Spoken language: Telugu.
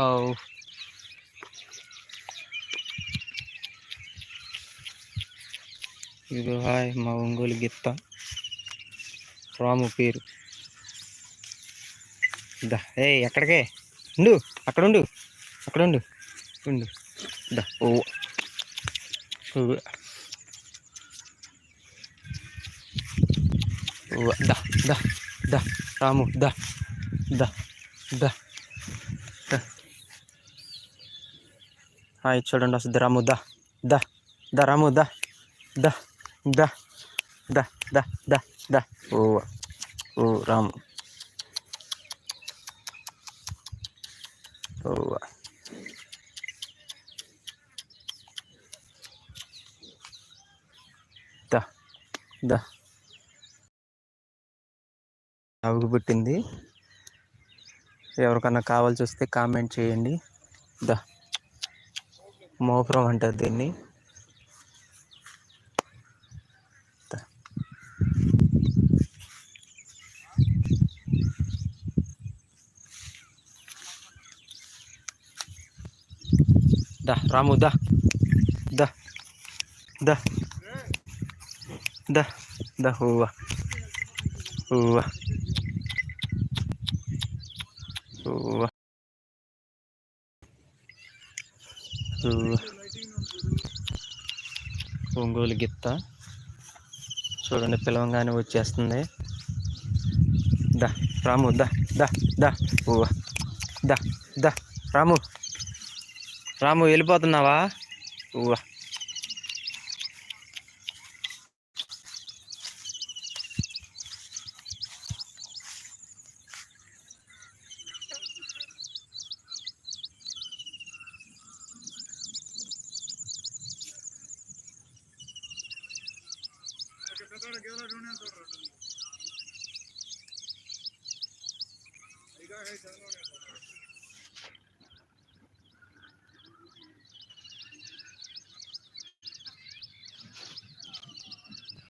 Oh. హౌ ఇది హాయ్ మా ఒంగోలు గిత్త. రాము పేరు. దా ఏ ఎక్కడికే? ఉండు అక్కడ ఉండు అక్కడ ఉండు ఉండు. దా ఓ దా దా దా రాము దా దా దా. హాయ్ చూడండి వస్తుంది రాము దా దా దా రాము దా దా దా దా దా దా దా ఓ ఓ రాము ఓ దా దా ఆవుకు పుట్టింది ఎవరికన్నా కావాల్సి వస్తే కామెంట్ చేయండి. దా మోపురం అంటారు దీన్ని దా. రాము దా దా దా దా దా హూవా హూవా హూవా ఒంగోలు గిత్త చూడండి పిలవంగానే వచ్చేస్తుంది దా రాము దా దా దా హూవా దా దా రాము రాము వెళ్ళిపోతున్నావా ఊవా ahora quedó la está, ahí.